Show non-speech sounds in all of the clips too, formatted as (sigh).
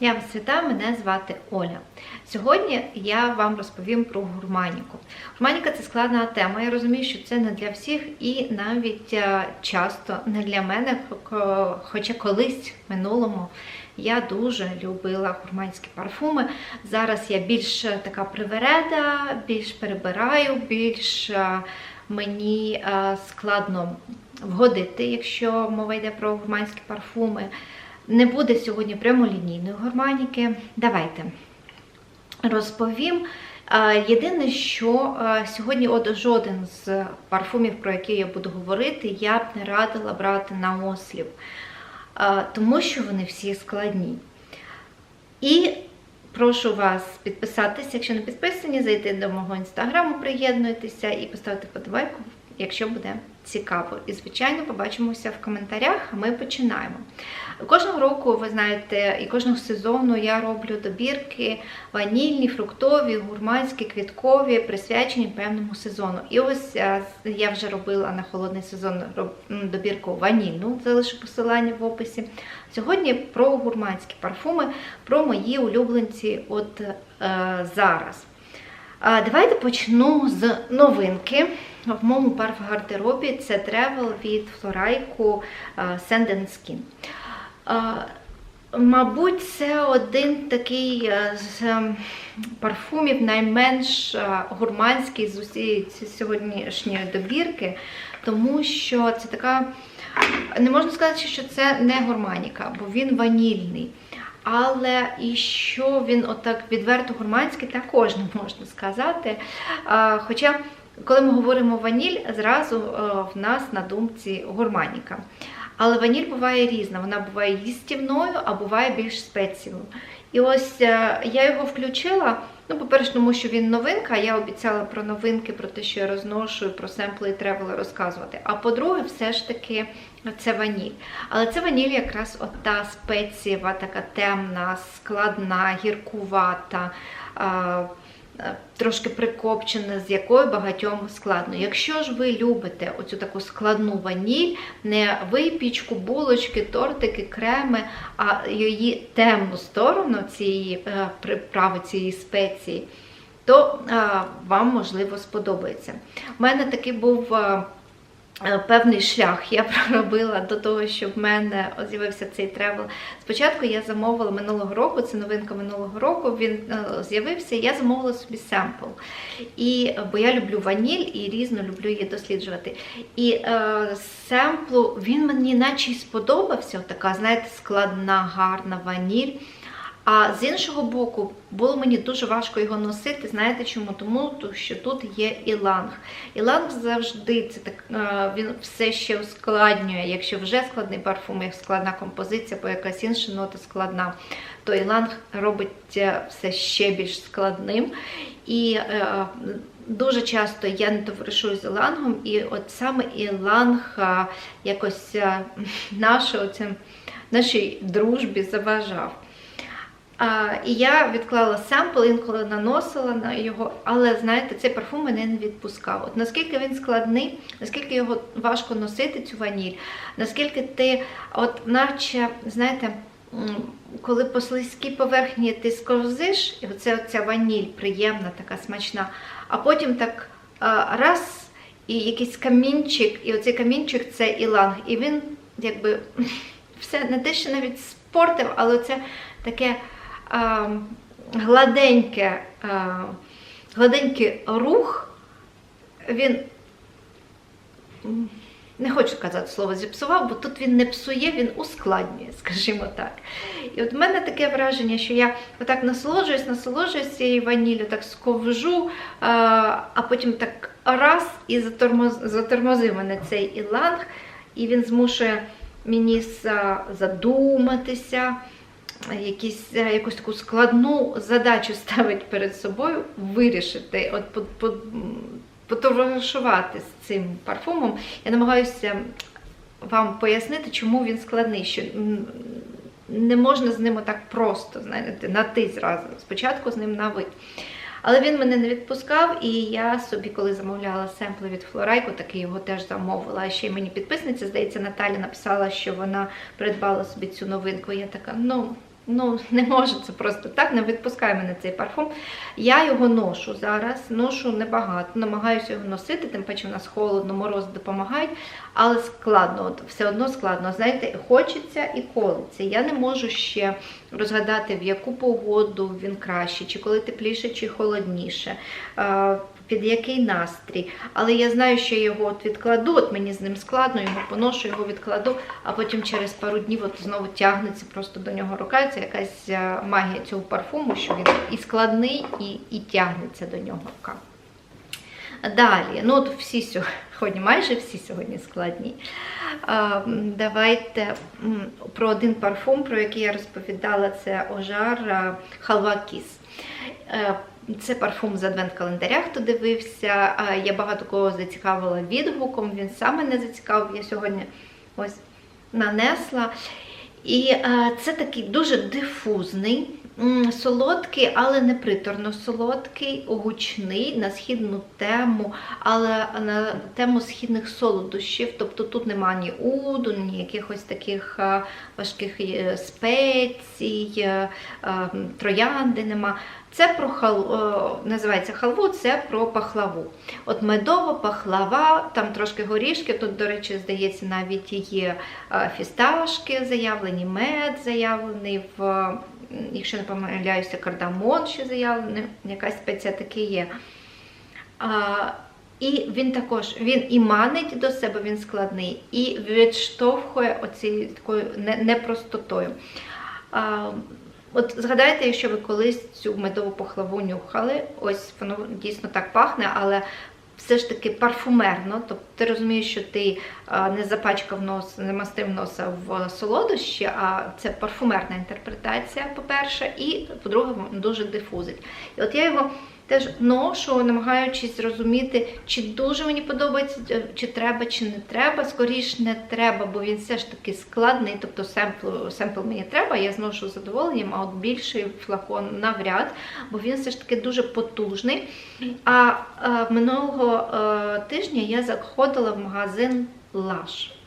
Я вас вітаю, мене звати Оля. Сьогодні я вам розповім про гурманіку. Гурманіка це складна тема. Я розумію, що це не для всіх і навіть е, часто не для мене, хоча колись в минулому я дуже любила гурманські парфуми. Зараз я більш е, така привереда, більш перебираю, більш е, мені складно вгодити, якщо мова йде про гурманські парфуми. Не буде сьогодні прямолінійної гурманіки. Давайте розповім. Е, Єдине, що е, сьогодні от жоден з парфумів, про які я буду говорити, я б не радила брати на осліп, Е, тому що вони всі складні. І прошу вас підписатися, якщо не підписані, зайти до мого інстаграму, приєднуйтеся і поставити подобайку, якщо буде цікаво. І, звичайно, побачимося в коментарях, а ми починаємо. Кожного року, ви знаєте, і кожного сезону я роблю добірки ванільні, фруктові, гурманські, квіткові, присвячені певному сезону. І ось е, я вже робила на холодний сезон добірку ванільну, залишу посилання в описі. Сьогодні про гурманські парфуми, про мої улюбленці от е, зараз. Давайте почну з новинки. В моєму парф-гардеробі це Travel від Флорайку Sand and Skin. Мабуть, це один такий е, з парфумів найменш е, гурманський з усієї сьогоднішньої добірки, тому що це така. Не можна сказати, що це не гурманіка, бо він ванільний. Але і що він отак відверто гурманський, також не можна сказати. Хоча, коли ми говоримо ваніль, зразу е, в нас на думці гурманіка. Але ваніль буває різна, вона буває їстівною, а буває більш спецією. І ось е, я його включила. Ну, по-перше, тому що він новинка, я обіцяла про новинки, про те, що я розношую, про семпли і тревели розказувати. А по-друге, все ж таки це ваніль. Але це ваніль якраз от та спецієва, така темна, складна, гіркувата. Е, Трошки прикопчена, з якою багатьом складно. Якщо ж ви любите оцю таку складну ваніль, не випічку, булочки, тортики, креми, а її темну сторону цієї е, приправи, цієї спеції, то е, вам можливо сподобається. У мене такий був. Е, Певний шлях я (laughs) проробила до того, щоб в мене з'явився цей тревел. Спочатку я замовила минулого року, це новинка минулого року. Він е, з'явився. Я замовила собі семпл. І е, бо я люблю ваніль і різно люблю її досліджувати. І е, семплу він мені наче й сподобався. Така, знаєте, складна, гарна ваніль. А з іншого боку, було мені дуже важко його носити. Знаєте чому? Тому що тут є іланг. Іланг завжди це так, е, він все ще ускладнює. Якщо вже складний парфум, як складна композиція, або якась інша нота складна, то іланг робить е, все ще більш складним. І е, дуже часто я не товаришую з ілангом, і от саме іланг якось (laughs) наше, нашій дружбі заважав. І я відклала семпл, інколи наносила на його, але знаєте, цей парфум мене не відпускав. От наскільки він складний, наскільки його важко носити, цю ваніль, наскільки ти, от наче, знаєте, коли по слизькій поверхні ти сковзиш, і оце оця ваніль приємна, така смачна, а потім так раз, і якийсь камінчик, і оцей камінчик це іланг. І він якби (laughs) все не те, що навіть спортив, але це таке гладеньке, гладенький рух, він, не хочу казати слово зіпсував, бо тут він не псує, він ускладнює, (laughs) скажімо так. І от в мене таке враження, що я отак насолоджуюсь, насолоджуюсь цією ваніллю, так сковжу, а, потім так раз і затормоз, затормозив мене цей іланг, і він змушує мені задуматися якісь, е, якусь таку складну задачу (laughs) ставить перед собою вирішити, от по, по, потоваришувати з цим парфумом. Я намагаюся вам пояснити, чому він складний. Що не можна з ним отак просто, знаєте, на ти зразу. Спочатку з ним на ви. Але він мене не відпускав, і я собі, коли замовляла семпли від Флорайку, таки його теж замовила. А ще й мені підписниця, здається, Наталя написала, що вона придбала собі цю новинку. Я така, ну, ну, (laughs) не може це просто так, не відпускає мене цей парфум. Я його ношу зараз, ношу небагато, намагаюся його носити, тим паче в нас холодно, мороз допомагають, але складно, от все одно складно. Знаєте, хочеться і колиться. Я не можу ще розгадати, в яку погоду він краще, чи коли тепліше, чи холодніше. Е, Під який настрій, але я знаю, що я його от відкладу, от мені з ним складно, його поношу, його відкладу, а потім через пару днів от знову тягнеться просто до нього рука. Це якась е, магія цього парфуму, що він і складний, і, і тягнеться до нього рука. Далі, ну от всі сьогодні, (laughs) майже всі сьогодні складні. Давайте про один парфум, про який я розповідала, це Ожар а, Халва Кіс. Це парфум з адвент-календаря, хто дивився. Я багато кого зацікавила відгуком, він сам мене зацікавив. Я сьогодні ось нанесла. І це такий дуже дифузний, солодкий, але не приторно солодкий, гучний на східну тему, але на тему східних солодощів. Тобто тут нема ні уду, ні якихось таких е, важких е, спецій, е, троянди нема. Це про хал... е, називається халву, це про пахлаву. От медова пахлава, там трошки горішки. Тут, до речі, здається, навіть є фісташки заявлені, мед заявлений, в, якщо не помиляюся, кардамон ще заявлений, якась спеція таки є. А, і він також він і манить до себе, він складний, і відштовхує оцією такою непростотою. А, От згадайте, якщо ви колись цю медову пахлаву нюхали, ось воно дійсно так пахне, але все ж таки парфумерно. Тобто ти розумієш, що ти не запачкав нос, не мастив носа в солодощі, а це парфумерна інтерпретація, по-перше, і по-друге, дуже дифузить. І от я його теж ношу, намагаючись зрозуміти, чи дуже мені подобається, е, чи треба, чи не треба. Скоріш не треба, бо він все ж таки складний, тобто семпл, семпл мені треба, я зношу з задоволенням, а от більший флакон навряд, бо він все ж таки дуже потужний. А е, минулого е, тижня я заходила в магазин Lush.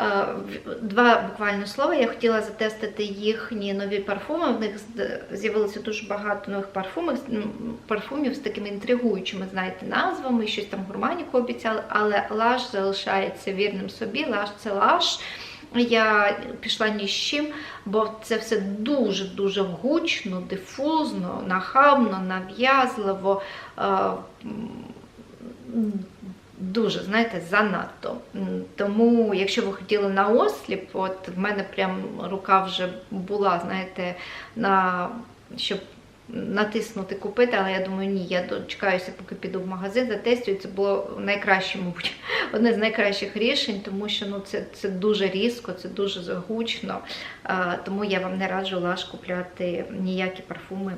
Е, Два буквально слова. Я хотіла затестити їхні нові парфуми. В них з'явилося дуже багато нових парфумів, парфумів з такими інтригуючими, знаєте, назвами, щось там гурманіку обіцяли, але лаш залишається вірним собі. Лаш це лаш. Я пішла ні з чим, бо це все дуже-дуже гучно, дифузно, нахабно, нав'язливо. Дуже, знаєте, занадто. Тому, якщо ви хотіли на осліп, от в мене прям рука вже була, знаєте, на щоб натиснути купити, але я думаю, ні, я дочекаюся, поки піду в магазин, затестую. Це було найкраще, мабуть, (laughs) одне з найкращих рішень, тому що ну, це, це дуже різко, це дуже загучно. Тому я вам не раджу лаш купляти ніякі парфуми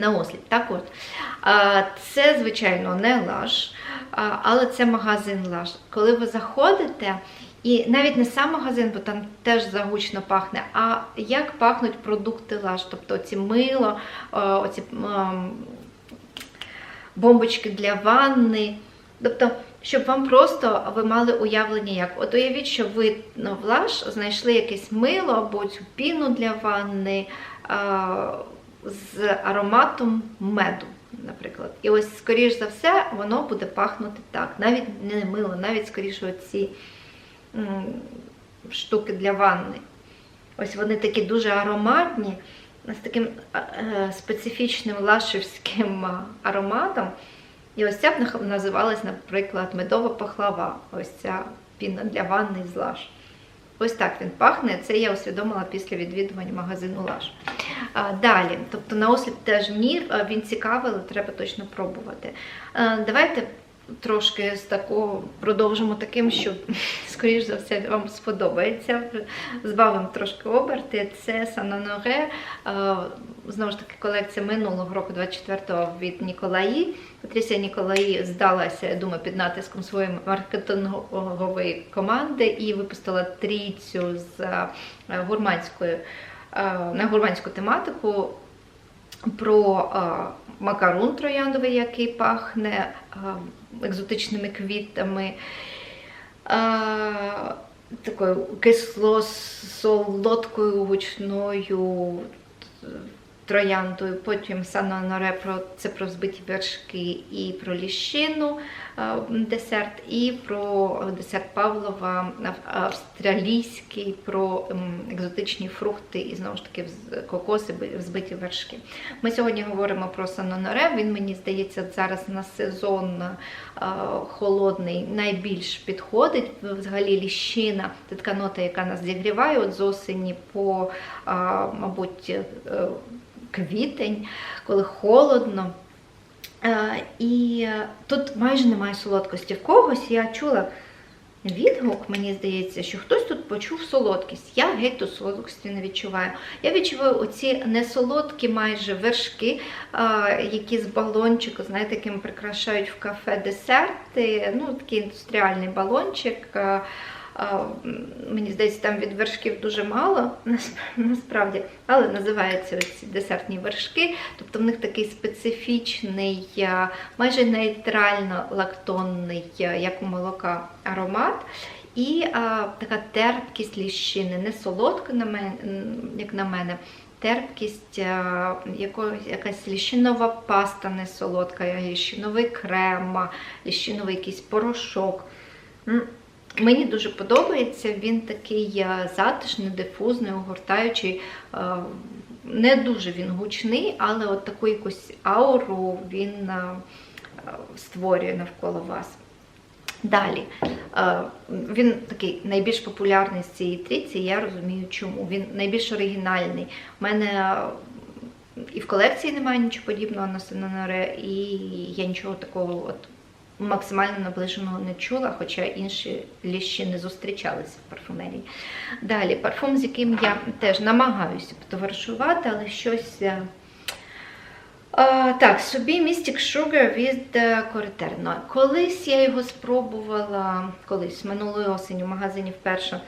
на осліп. Так от, це, звичайно, не лаш, але це магазин лаш. Коли ви заходите, і навіть не сам магазин, бо там теж загучно пахне, а як пахнуть продукти лаш, тобто оці мило, оці бомбочки для ванни. Тобто, щоб вам просто ви мали уявлення, як. От уявіть, що ви ну, в лаш знайшли якесь мило або цю піну для ванни з ароматом меду, наприклад. І ось, скоріш за все, воно буде пахнути так. Навіть не мило, навіть скоріше оці штуки для ванни. Ось вони такі дуже ароматні, з таким е, специфічним лашівським ароматом. І ось ця б називалась, наприклад, медова пахлава. Ось ця піна для ванни з лаш. Ось так він пахне. Це я усвідомила після відвідування магазину Лаш. Далі, тобто на осліп теж мені він цікавий, але треба точно пробувати. Давайте трошки з такого продовжимо таким, що, (laughs) скоріш за все, вам сподобається. Збавимо трошки оберти. Це Сананоре, знову ж таки, колекція минулого року, 24-го від Ніколаї. Патрісія Ніколаї здалася, я думаю, під натиском своєї маркетингової команди і випустила трійцю з е, гурманською е, на гурманську тематику про е, макарун трояндовий, який пахне е, екзотичними квітами. Е, такою кисло-солодкою гучною е, трояндою. Потім Саноноре про це про збиті вершки і про ліщину десерт, і про десерт Павлова австралійський, про екзотичні фрукти і знову ж таки кокоси, би- взбиті вершки. Ми сьогодні говоримо про Саноноре. Він мені здається зараз на сезон е, холодний найбільш підходить. Взагалі ліщина це така нота, яка нас зігріває от з осені по, е, мабуть, е, квітень, коли холодно. Е, І е, тут майже немає солодкості. В когось я чула відгук, мені здається, що хтось тут почув солодкість. Я геть тут солодкості не відчуваю. Я відчуваю оці несолодкі майже вершки, е, які з балончику, знаєте, яким прикрашають в кафе десерти. Ну, такий індустріальний балончик. Е, Мені здається, там від вершків дуже мало, насправді, але називаються ці десертні вершки. Тобто в них такий специфічний, майже нейтрально лактонний, як у молока, аромат. І а, така терпкість ліщини, не солодка, на мен, як на мене. Терпкість, а, якогось, якась ліщинова паста не солодка, ліщиновий крем, ліщиновий якийсь порошок. Мені дуже подобається, він такий е, затишний, дифузний, огортаючий. е, Не дуже він гучний, але от таку якусь ауру він е, створює навколо вас. Далі, він такий найбільш популярний з цієї трійці, я розумію чому. Він найбільш оригінальний. У мене і в колекції немає нічого подібного на Сеноноре, і я нічого такого от максимально наближеного не чула, хоча інші ліщі не зустрічалися в парфумерії. Далі, парфум, з яким я теж намагаюся потоваришувати, але щось. е, а, так, собі Mystic Sugar від е, Corterno. Колись я його спробувала, колись минулої осені в магазині вперше.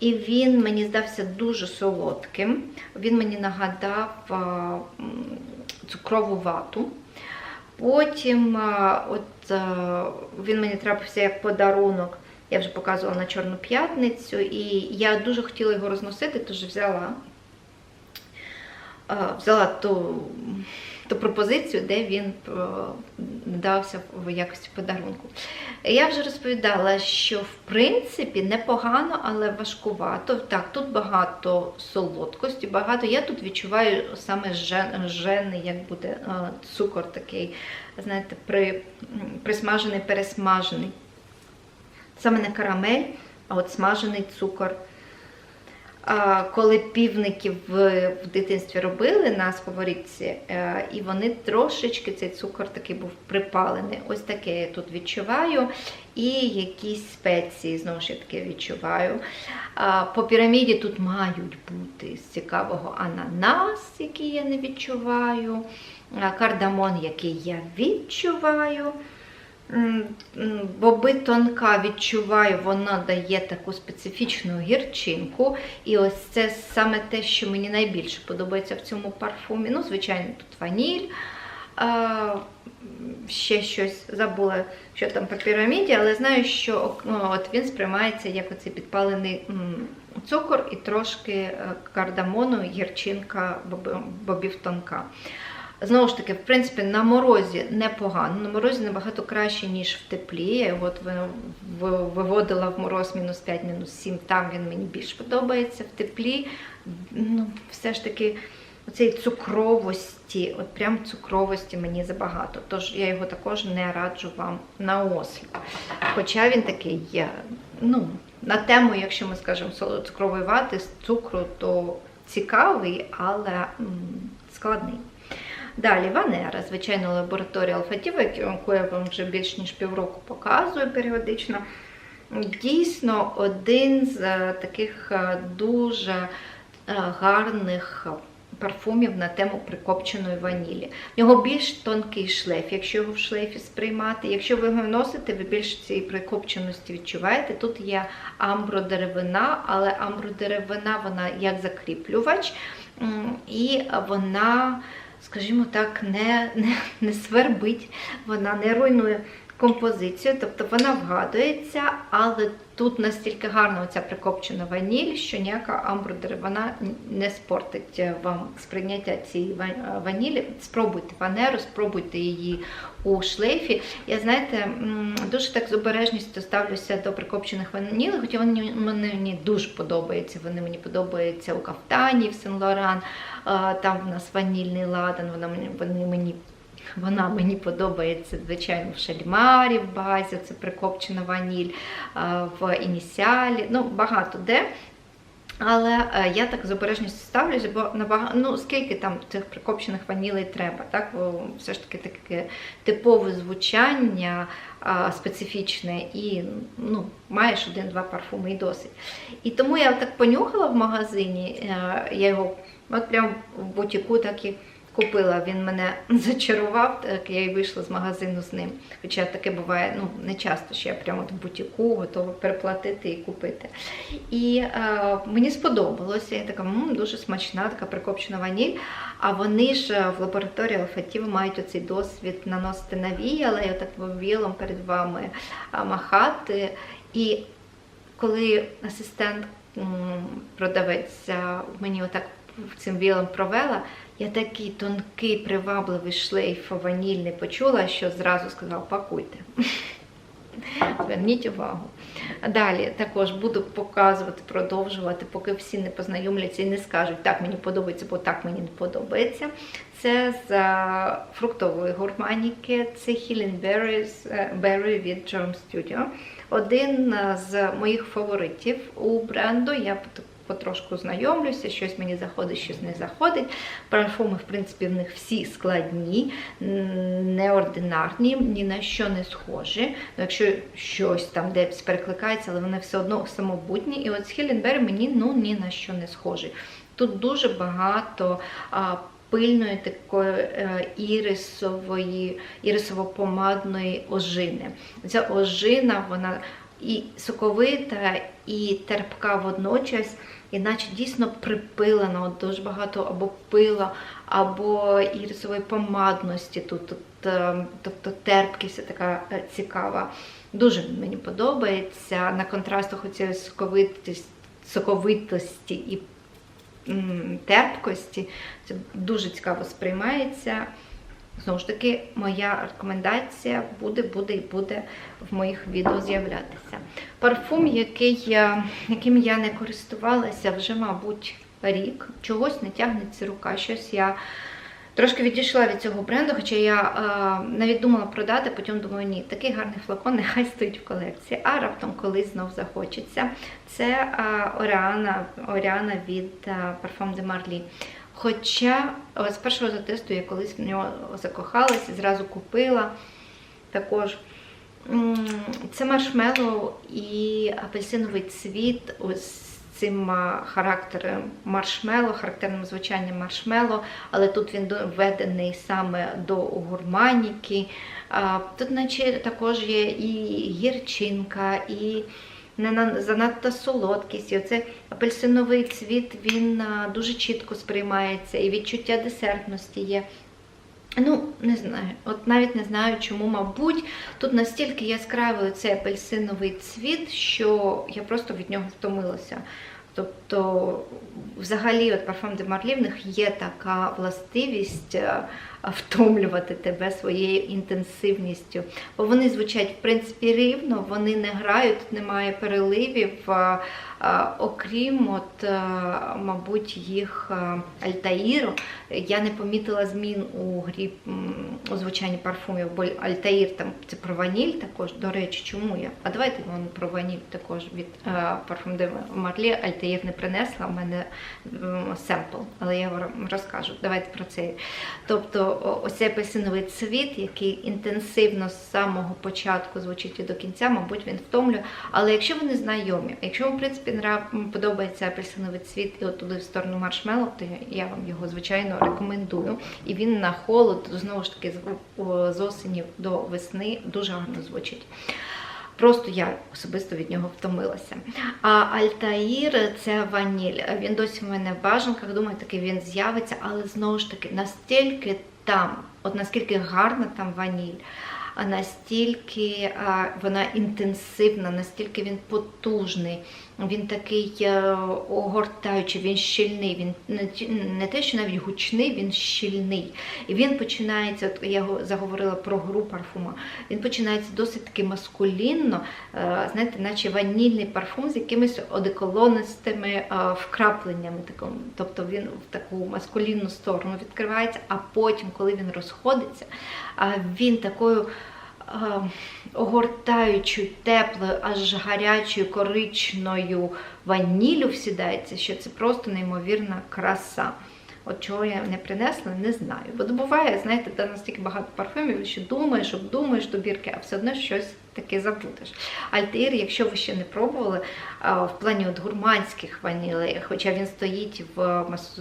І він мені здався дуже солодким. Він мені нагадав а, цукрову вату. Потім от, він мені трапився як подарунок. Я вже показувала на Чорну п'ятницю, і я дуже хотіла його розносити, тож взяла, взяла ту, ту пропозицію, де він а, дався в якості подарунку. Я вже розповідала, що в принципі непогано, але важкувато. Так, тут багато солодкості, багато. Я тут відчуваю саме жен, жени, як буде цукор такий, знаєте, при, присмажений, пересмажений. Саме не карамель, а от смажений цукор. Коли півники в, дитинстві робили на сковорідці, е, і вони трошечки цей цукор такий був припалений. Ось таке я тут відчуваю. І якісь спеції, знову ж таки відчуваю. По піраміді тут мають бути з цікавого ананас, який я не відчуваю, кардамон, який я відчуваю. Боби тонка відчуваю, вона дає таку специфічну гірчинку. І ось це саме те, що мені найбільше подобається в цьому парфумі. Ну, звичайно, тут ваніль. А, ще щось забула, що там по піраміді, але знаю, що ну, от він сприймається як оцей підпалений цукор і трошки е, кардамону, гірчинка бобів тонка. Знову ж таки, в принципі, на морозі непогано. На морозі набагато краще, ніж в теплі. Я його виводила в мороз мінус 5, мінус 7. Там він мені більш подобається. В теплі ну, все ж таки оцеї цукровості, от прям цукровості мені забагато. Тож я його також не раджу вам на осліп. Хоча він такий є, ну, на тему, якщо ми скажемо цукрової вати з цукру, то цікавий, але м, складний. Далі Ванера, звичайно, лабораторія Алфатіва, яку я вам вже більш ніж півроку показую періодично. Дійсно, один з е, таких е, дуже е, гарних парфумів на тему прикопченої ванілі. В нього більш тонкий шлейф, якщо його в шлейфі сприймати. Якщо ви його носите, ви більш цієї прикопченості відчуваєте. Тут є амбродеревина, але амбродеревина вона як закріплювач, і вона, скажімо так, не, не, не свербить, вона не руйнує композицію, тобто вона вгадується, але тут настільки гарна оця прикопчена ваніль, що ніяка амбродер вона не спортить вам сприйняття цієї ва- ванілі. Спробуйте ванеру, спробуйте її у шлейфі. Я знаєте, дуже так з обережністю ставлюся до прикопчених ваніль, хоча вони мені, дуже подобаються. Вони мені подобаються у кафтані в Сен-Лоран. Там в нас ванільний ладан, вони мені. Вона мені подобається, звичайно, в шальмарі в базі, це прикопчена ваніль, в ініціалі, ну, багато де. Але е, я так з обережністю ставлюся, бо набагато, ну скільки там цих прикопчених ванілей треба, так? Бо все ж таки таке типове звучання а, специфічне і ну, маєш один-два парфуми і досить. І тому я так понюхала в магазині, е, я його от прям в бутіку так і купила. Він мене (laughs) зачарував, так я і вийшла з магазину з ним. Хоча таке буває ну, не часто, що я прямо в бутіку готова переплатити і купити. І е, мені сподобалося. Я така м, дуже смачна, така прикопчена ваніль. А вони ж е, в лабораторії Алфатіва мають оцей досвід наносити на вії, але отак віялом перед вами махати. І коли асистент продавець мені отак цим вілом провела, я такий тонкий, привабливий шлейф ванільний почула, що зразу сказала, пакуйте. (laughs) Зверніть увагу. Далі також буду показувати, продовжувати, поки всі не познайомляться і не скажуть, так мені подобається, бо так мені не подобається. Це з фруктової гурманіки, це Healing Berries, е, Berry від Germ Studio. Один з моїх фаворитів у бренду. Я потрошку знайомлюся, щось мені заходить, щось не заходить. Парфуми, в принципі, в них всі складні, неординарні, ні на що не схожі. Ну, якщо щось там десь перекликається, але вони все одно самобутні. І от з Хіленбері мені ну, ні на що не схожі. Тут дуже багато а, пильної такої е, ірисової, ірисово-помадної ожини. Ця ожина, вона і соковита, і терпка водночас, іначе дійсно припилена, от дуже багато або пила, або ірисової помадності тут, е, тобто терпкість така е, цікава. Дуже мені подобається. На контрастах оцієї соковитості, соковитості і терпкості. Це дуже цікаво сприймається. Знову ж таки, моя рекомендація буде, буде і буде в моїх відео з'являтися. Парфум, який, я- яким я не користувалася вже, мабуть, рік. Чогось не тягнеться рука, щось я трошки відійшла від цього бренду, хоча я е, навіть думала продати, потім думаю, ні, такий гарний флакон (laughs) нехай стоїть в колекції, а раптом колись знов захочеться. Це е, Оріана, від е, Parfum de Marly. Хоча з першого затесту я колись в нього закохалася, зразу купила. Також це маршмеллоу і апельсиновий цвіт з цим характером маршмеллоу, характерним звучанням маршмеллоу, але тут він введений саме до гурманіки. Тут наче також є і гірчинка, і не на- занадто солодкість. І оце апельсиновий цвіт він а, дуже чітко сприймається, і відчуття десертності є. Ну, не знаю, от навіть не знаю, чому, мабуть, тут настільки яскравий цей апельсиновий цвіт, що я просто від нього втомилася. Тобто, взагалі, от парфум де Марлі є така властивість е, втомлювати тебе своєю інтенсивністю. Бо вони звучать, в принципі, рівно, вони не грають, немає переливів, окрім, от, е, мабуть, їх е, Альтаїру. Я не помітила змін у грі у звучанні парфумів, бо Альтаїр там це про ваніль також. До речі, чому я? А давайте вон про ваніль також від е, парфум Марлі Альтаїр не принесла. У мене семпл, але я вам розкажу. Давайте про це. Тобто, ось цей апельсиновий цвіт, який інтенсивно з самого початку звучить і до кінця, мабуть, він втомлює. Але якщо ви не знайомі, якщо вам, в принципі, м, подобається апельсиновий цвіт і от туди в сторону маршмеллоу, то я- вам його, звичайно, рекомендую. І він на холод, знову ж таки, з- осені до весни дуже гарно звучить. Просто я особисто від нього втомилася. А Альтаїр це ваніль. Він досі в мене в бажанках. Думаю, таки він з'явиться, але знову ж таки настільки там, от наскільки гарна там ваніль. настільки вона інтенсивна, настільки він потужний, він такий е, огортаючий, він щільний, він не, те, що навіть гучний, він щільний. І він починається, я го- заговорила про гру парфума, він починається досить таки маскулінно, е, знаєте, наче ванільний парфум з якимись одеколонистими е, вкрапленнями. Тобто він в таку маскулінну сторону відкривається, а потім, коли він розходиться, він такою огортаючою, теплою, аж гарячою, коричною ваніллю всідається, що це просто неймовірна краса. От чого я не принесла, не знаю. Бо буває, знаєте, де настільки багато парфумів, що думаєш, обдумаєш добірки, а все одно щось таке забудеш. Альтаїр, якщо ви ще не пробували, в плані от гурманських ванілей, хоча він стоїть в мас-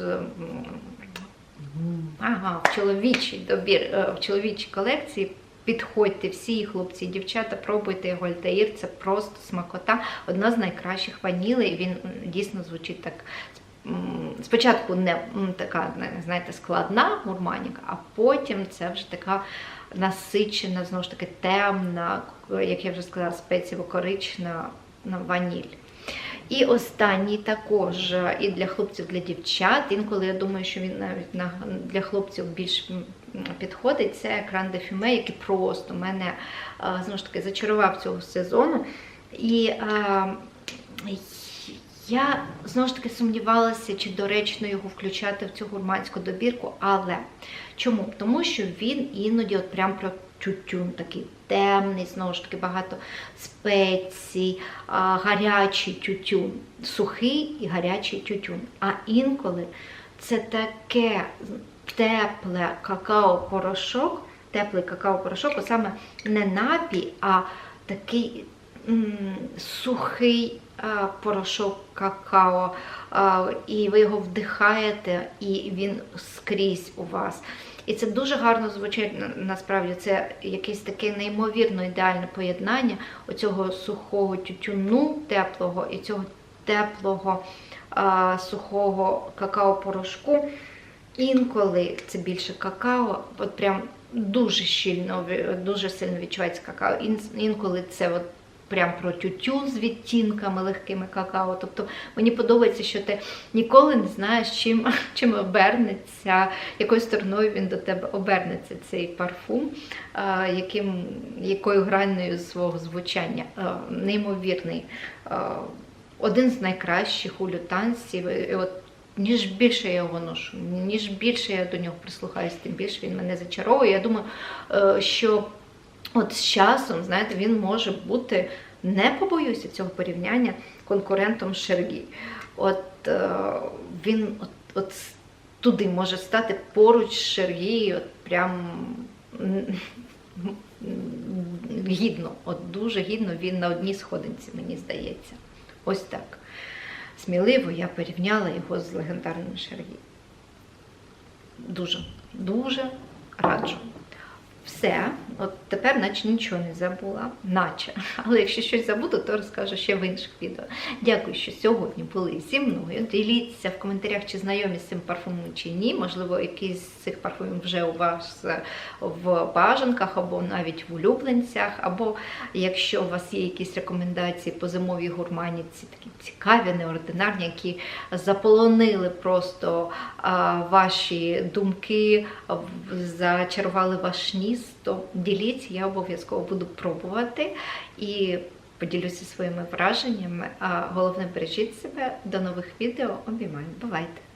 ага, в чоловічій добір, е, в чоловічій колекції. Підходьте всі хлопці дівчата, пробуйте його Альтаїр, це просто смакота. Одна з найкращих ванілей. Він дійсно звучить так. Спочатку не така, знаєте, складна гурманіка, а потім це вже така насичена, знову ж таки, темна, як я вже сказала, спеціево-корична на ваніль. І останній також е, і для хлопців, для дівчат. Інколи я думаю, що він навіть на, для хлопців більш підходить. Це екран де фюме, який просто мене е, знову ж таки зачарував цього сезону. І е, я знову ж таки сумнівалася, чи доречно його включати в цю гурманську добірку. Але чому? Тому що він іноді от прям про тютюн такий темний, знову ж таки, багато спецій, гарячий тютюн, сухий і гарячий тютюн. А інколи це таке тепле какао-порошок, теплий какао-порошок, а саме не напій, а такий сухий порошок какао, і ви його вдихаєте, і він скрізь у вас. І це дуже гарно звучить насправді. Це якесь таке неймовірно ідеальне поєднання оцього сухого тютюну теплого і цього теплого а, сухого какао-порошку. Інколи це більше какао, от прям дуже щільно, дуже сильно відчувається какао. Ін- Інколи це от прям про тютюн з відтінками легкими какао. Тобто мені подобається, що ти ніколи не знаєш, чим, (laughs) чим обернеться, якою стороною він до тебе обернеться цей парфум, яким, якою гранною свого звучання. Неймовірний. Один з найкращих у лютанців. От ніж більше я його ношу, ніж більше я до нього прислухаюсь, тим більше він мене зачаровує. Я думаю, е, що от з часом, знаєте, він може бути, не побоюся цього порівняння, конкурентом Шергі. От е, він от, от туди може стати поруч з Шергі, от прям гідно, от дуже гідно він на одній сходинці, мені здається. Ось так. Сміливо я порівняла його з легендарним Шергі. Дуже, дуже раджу. Все, от тепер наче нічого не забула, наче. (laughs) Але якщо щось забуду, то розкажу ще в інших відео. Дякую, що сьогодні були зі мною. Діліться в коментарях, чи знайомі з цим парфумом чи ні. Можливо, якийсь з цих парфумів вже у вас е, в бажанках, або навіть в улюбленцях, або якщо у вас є якісь рекомендації по зимовій гурманіці, такі цікаві, неординарні, які заполонили просто ваші думки, зачарували ваш ніс, то діліться, я обов'язково буду пробувати і поділюся своїми враженнями. А головне, бережіть себе. До нових відео. Обіймаю. Бувайте!